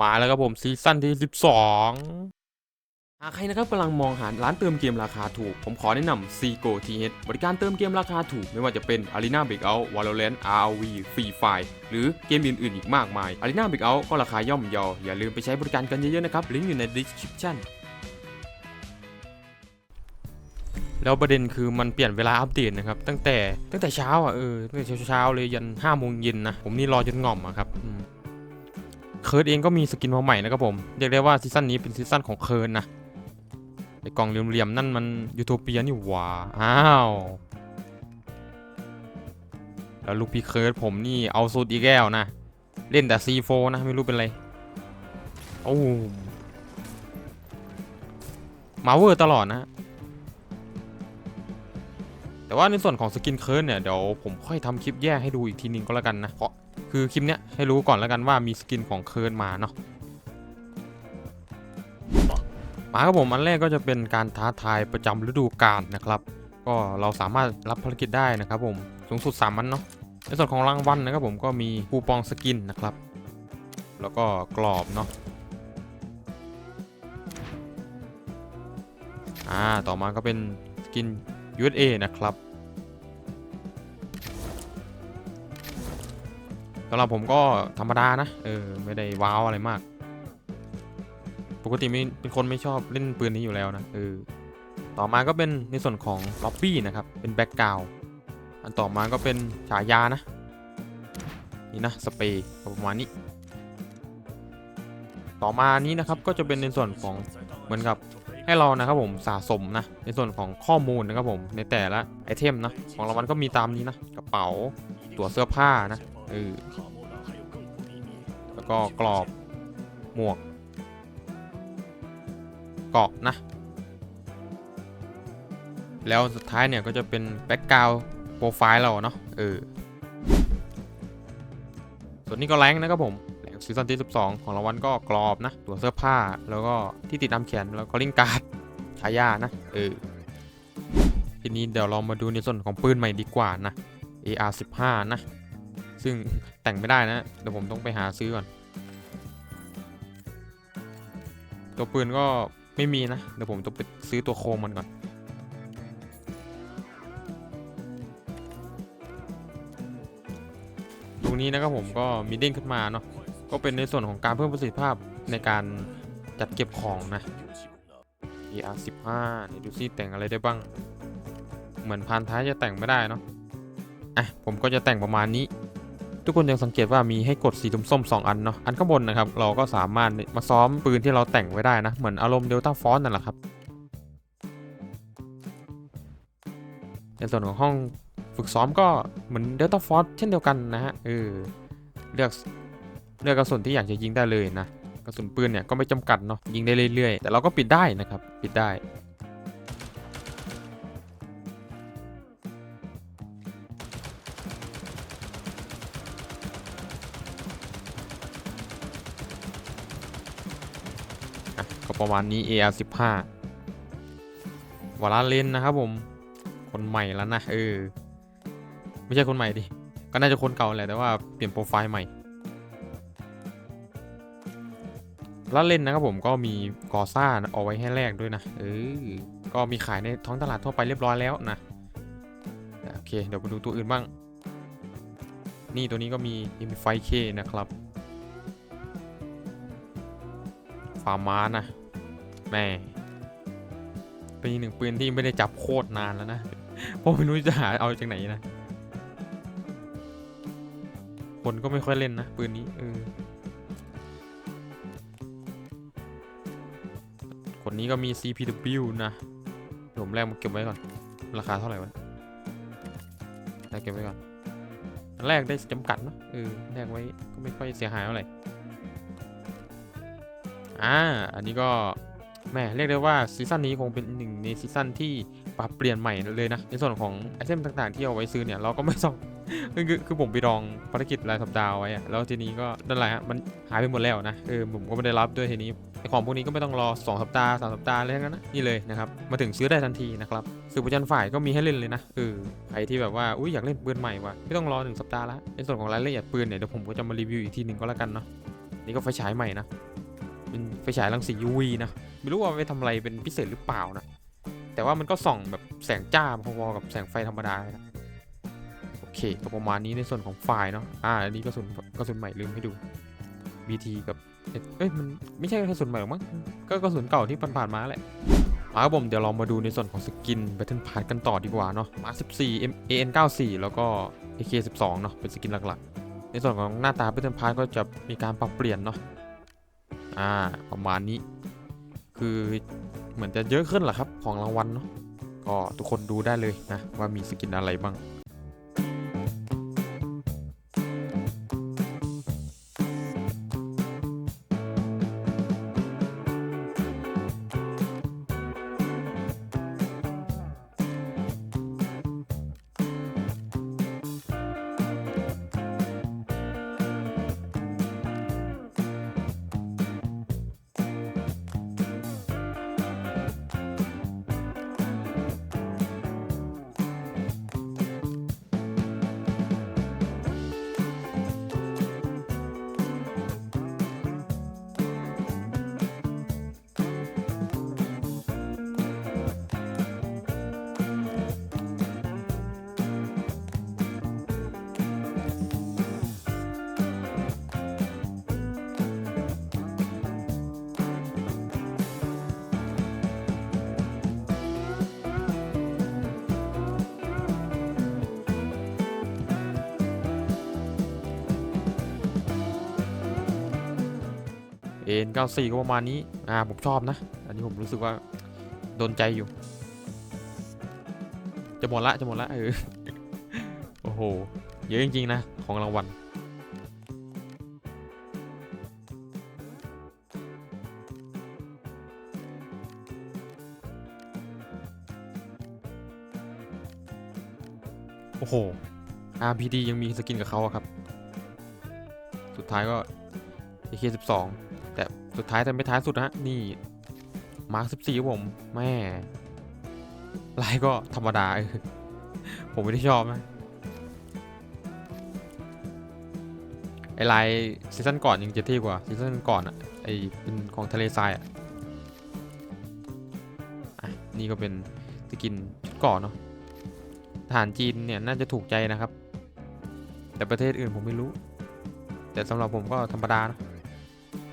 มาแล้วครับผมซีซั่นที่ 12หากใครนะครับกำลังมองหาร้านเติมเกมราคาถูก ผมขอแนะนำ Seago TH บริการเติมเกมราคาถูก ไม่ว่าจะเป็น Arena Breakout Valorant ROV Free Fire หรือเกมอื่นๆอีกมากมาย Arena Breakout ก็ราคาย่อมเยาอย่าลืมไปใช้บริการกันเยอะๆนะครับ ลิงก์อยู่ใน description แล้วประเด็นคือมันเปลี่ยนเวลาอัปเดตนะครับ ตั้งแต่ตั้งแต่เช้าอะเออตั้งแต่เช้าๆเลยยัน5โมงเย็นนะผมนี่รอจนง่อมอะครับอืม เคิร์ดเองก็มีสกินมาใหม่นะครับผมเรียกได้ว่าซีซั่นนี้เป็นซีซั่นของเคิร์ดนะไอกล่องเหลี่ยมๆนั่นมันยูโทเปียนี่หว่าอ้าวแล้วลูกพี่เคิร์ดผมนี่เอาสุดอีกแล้วนะ เล่นแต่ C4 นะ ไม่รู้เป็นไรโอ้มาเวอร์ตลอดนะ แต่ว่าในส่วนของสกินเคิร์ดเนี่ย เดี๋ยวผมค่อยทำคลิปแยกให้ดูอีกทีนึงก็แล้วกันนะเพราะ คือคลิปเนี้ยให้รู้ก่อนแล้วกันว่ามีสกินของเคิร์ดมาเนาะมาครับผมอันแรกก็จะเป็นการท้าทายประจำฤดูกาลนะครับ ก็เราสามารถรับภารกิจได้นะครับผมสูงสุด3มันเนาะในส่วนของรางวัลนะครับผมก็มีคูปองสกินนะครับ แล้วก็กรอบเนาะอ่าต่อมาก็เป็นสกิน USA นะครับ สำหรับผมก็ธรรมดานะ เออ ไม่ได้ว้าวอะไรมาก ปกติไม่เป็นคนไม่ชอบเล่นปืนนี้อยู่แล้วนะ เออ ต่อมาก็เป็นในส่วนของล็อบบี้นะครับ เป็นแบ็กกราวอันต่อมาก็เป็นฉายานะ นี่นะ สเปรย์ประมาณนี้ ต่อมานี้นะครับก็จะเป็นในส่วนของเหมือนกับให้เรานะครับผมสะสมนะในส่วนของข้อมูลนะครับผมในแต่ละไอเทมนะของรางวัลก็มีตามนี้นะกระเป๋าตัวเสื้อผ้านะ เออแล้วก็กรอบหมวกเกาะนะ แล้วสุดท้ายเนี่ยก็จะเป็นแบ็กกราวโปรไฟล์เราเนาะเออส่วนนี้ก็แรงนะครับผมซีซั่นที่ 12 ของรางวัลก็กรอบนะ ตัวเสื้อผ้าแล้วก็ที่ติดตามแขนแล้วก็ลิงการ์ดฉายานะเออทีนี้เดี๋ยวเรามาดูในส่วนของปืนใหม่ดีกว่านะ AR 15 นะ ซึ่งแต่งไม่ได้นะ เดี๋ยวผมต้องไปหาซื้อก่อน ตัวปืนก็ไม่มีนะ เดี๋ยวผมต้องไปซื้อตัวโคมมันก่อน ตรงนี้นะครับผมก็มีเด้งขึ้นมาเนาะ ก็เป็นในส่วนของการเพิ่มประสิทธิภาพในการจัดเก็บของนะ ER 15นี่ดูซิแต่งอะไรได้บ้าง เหมือนพานท้ายจะแต่งไม่ได้เนาะ อะ ผมก็จะแต่งประมาณนี้ ทุกคนยังสังเกตว่ามีให้กดสีส้มๆ2อันเนาะอันข้างบนนะครับเราก็สามารถมาซ้อมปืนที่เราแต่งไว้ได้นะ เหมือนอารมณ์เดลต้าฟอนนั่นแหละครับในส่วนของห้องฝึกซ้อมก็เหมือนเดลต้าฟอสเช่นเดียวกันนะฮะเออเลือกเลือกกระสุนที่อยากจะยิงได้เลยนะกระสุนปืนเนี่ยก็ไม่จำกัดเนาะยิงได้เรื่อยๆ แต่เราก็ปิดได้นะครับ ปิดได้ อะก็ประมาณนี้ AR 15 วาลาเลนนะครับผม คนใหม่แล้วนะเออ ไม่ใช่คนใหม่ดิ ก็น่าจะคนเก่าแหละแต่ว่าเปลี่ยนโปรไฟล์ใหม่แล้วเล่นนะครับผมก็มีกอซ่าเอาไว้ให้แลกด้วยนะเออก็มีขายในท้องตลาดทั่วไปเรียบร้อยแล้วนะโอเคเดี๋ยวไปดูตัวอื่นบ้าง นี่ตัวนี้ก็มี M5K นะครับ ฟาร์มานะแม่เป็นอีกหนึ่งปืนที่ไม่ได้จับโคตรนานแล้วนะเพราะไม่รู้จะหาเอาจากไหนนะ คนก็ไม่ค่อยเล่นนะ ปืนนี้เออคนนี้ก็มี CPW นะผมแรกมาเก็บไว้ก่อน ราคาเท่าไหร่วะแรกเก็บไว้ก่อนแรกได้จำกัดเนอะเออแรกไว้ก็ไม่ค่อยเสียหายเท่าไหร่ อ่า อันนี้ก็แหม่เรียกได้ว่าซีซั่นนี้คงเป็นหนึ่งในซีซั่นที่ปรับเปลี่ยนใหม่เลยนะ ในส่วนของไอเทมต่างๆ ที่เอาไว้ซื้อเนี่ยเราก็ไม่ต้องคือคือผมไปลองภารกิจรายสัปดาห์ไว้อะแล้วทีนี้ก็นั่นแหละฮะมันหายไปหมดแล้วนะเออผมก็ไม่ได้รับด้วยทีนี้ไอของพวกนี้ก็ไม่ต้องรอ 2 สัปดาห์3สัปดาห์อะไรทั้งนั้นนะนี่เลยนะครับมาถึงซื้อได้ทันทีนะครับสื่อประจันฝ่ายก็มีให้เล่นเลยนะเออใครที่แบบว่าอุ้ยอยากเล่นปืนใหม่ว่ะไม่ต้องรอหนึ่งสัปดาห์ละในส่วนของรายละเอียดปืนเนี่ยเดี๋ยวผมก็จะมารีวิวอีกทีหนึ่งก็แล้วกันเนาะนี่ก็ไฟฉายใหม่นะ เป็นไฟฉายรังสี UV นะ ไม่รู้ว่าไปทำอะไรเป็นพิเศษหรือเปล่านะ แต่ว่ามันก็ส่องแบบแสงจ้าพอๆกับแสงไฟธรรมดานะโอเคก็ประมาณนี้ในส่วนของไฟล์เนาะอ่าอันนี้กระสุนกระสุนใหม่ลืมให้ดู BT กับเอ้ยมันไม่ใช่กระสุนใหม่หรอกมั้งก็กระสุนเก่าที่ผ่านๆมาแหละมาครับผมเดี๋ยวเรามาดูในส่วนของสกิน Battle Pass กันต่อดีกว่าเนาะมา14 AN 94แล้วก็ AK 12เนาะเป็นสกินหลักๆ ในส่วนของหน้าตา Battle Pass ก็จะมีการปรับเปลี่ยนเนาะ อ่า ประมาณนี้ คือเหมือนจะเยอะขึ้นแหละครับของรางวัลเนาะก็ทุกคนดูได้เลยนะว่ามีสกินอะไรบ้าง น94ก็ประมาณนี้ อ่า ผมชอบนะ อันนี้ผมรู้สึกว่าโดนใจอยู่ จะหมดละ จะหมดละ เออ โอ้โห เยอะจริง ๆ นะ ของรางวัล โอ้โห RPD ยังมีสกินกับเขาอะครับ สุดท้ายก็ AK12 สุดท้ายแต่ไม่ท้ายสุดนะนี่มาร์ค14ครับผมแม่ลายก็ธรรมดา ผมไม่ได้ชอบนะไอลายซีซั่นก่อนยังจะเท่กว่าซีซั่นก่อนอะไอเป็นของทะเลทรายอะนี่ก็เป็นสกินชุดก่อนเนาะทหารจีนเนี่ยน่าจะถูกใจนะครับ แต่ประเทศอื่นผมไม่รู้ แต่สำหรับผมก็ธรรมดานะ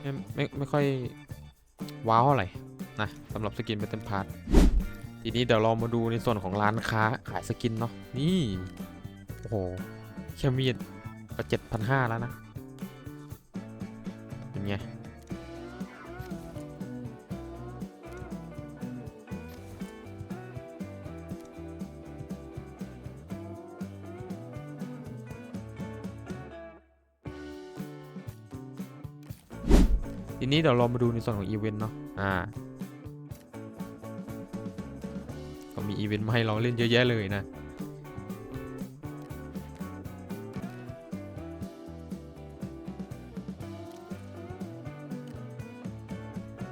ไม่ไม่ไม่ค่อยว้าวเท่าไหร่นะสำหรับสกินเบตเต็มพาร์ททีนี้เดี๋ยวเรามาดูในส่วนของร้านค้าขายสกินเนาะนี่ โอ้โหแค่มีดประเจ็ดพันห้าแล้วนะ เป็นไง นี้เดี๋ยวเรามาดูในส่วนของอีเวนต์เนาะ อ่า ก็มีอีเวนต์มาให้เราเล่นเยอะแยะเลยนะ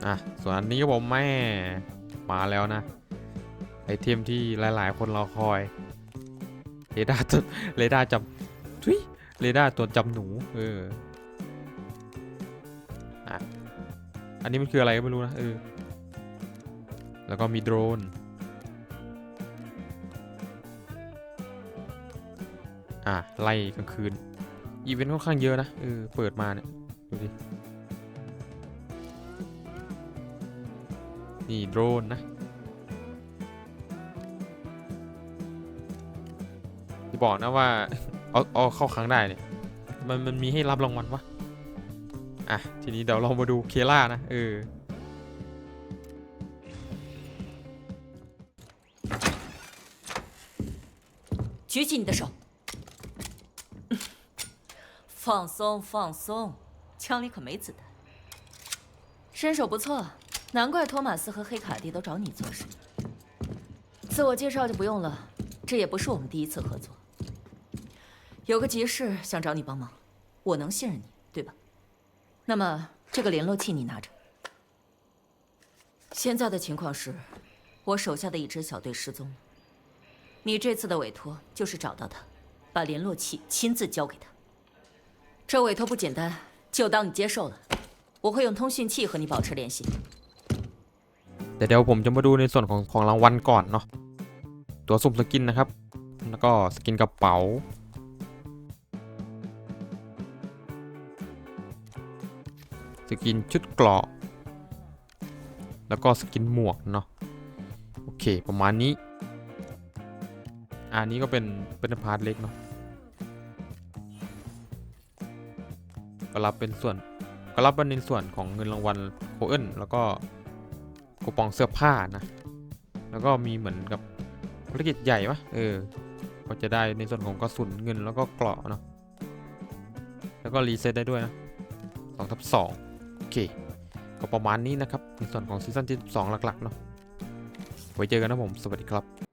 อะ ส่วนอันนี้ก็ผมแม่มาแล้วนะ ไอเทมที่หลาย ๆ คนรอคอย เรดาร์ตัวเรดาร์จับทุยเรดาร์ตัวจับหนู เอออั อันนี้มันคืออะไรก็ไม่รู้นะเออ แล้วก็มีโดรน อะไล่กลางคืน อีเวนต์ค่อนข้างเยอะนะเออเปิดมาเนี่ย ดูดิ นี่โดรนนะจะบอกนะว่า เอาเอาเข้าครั้งได้เนี่ย มันมันมีให้รับรางวัลวะ อ่ะ ทีนี้เดี๋ยวเรามาดูเคล่านะ เออ 举起你的手，放松放松，枪里可没子弹。身手不错，难怪托马斯和黑卡蒂都找你做事。自我介绍就不用了，这也不是我们第一次合作。有个急事想找你帮忙，我能信任你，对吧？ 那么这个联络器你拿着。现在的情况是，我手下的一支小队失踪了。你这次的委托就是找到他，把联络器亲自交给他。这委托不简单， 就当你接受了。我会用通讯器和你保持联系。 แต่เดี๋ยวผมจะมาดูในส่วนของของรางวัลก่อนเนาะ ตัวสุ่มสกินนะครับ แล้วก็สกินกระเป๋า สกินชุดเกราะ แล้วก็สกินหมวกเนาะ โอเค ประมาณนี้ อันนี้ก็เป็น เป็นพาร์ทเล็กเนาะ ก็รับเป็นส่วน ก็รับเป็นในส่วนของเงินรางวัลโคเอิลแล้วก็คูปองเสื้อผ้านะ แล้วก็มีเหมือนกับภารกิจใหญ่ปะเออ ก็จะได้ในส่วนของกระสุนเงินแล้วก็เกราะเนาะ แล้วก็รีเซ็ตได้ด้วยนะสองทับสอง เค ก็ประมาณนี้นะครับในส่วนของซีซั่นที่สองหลักๆเนาะไว้เจอกันนะผม สวัสดีครับ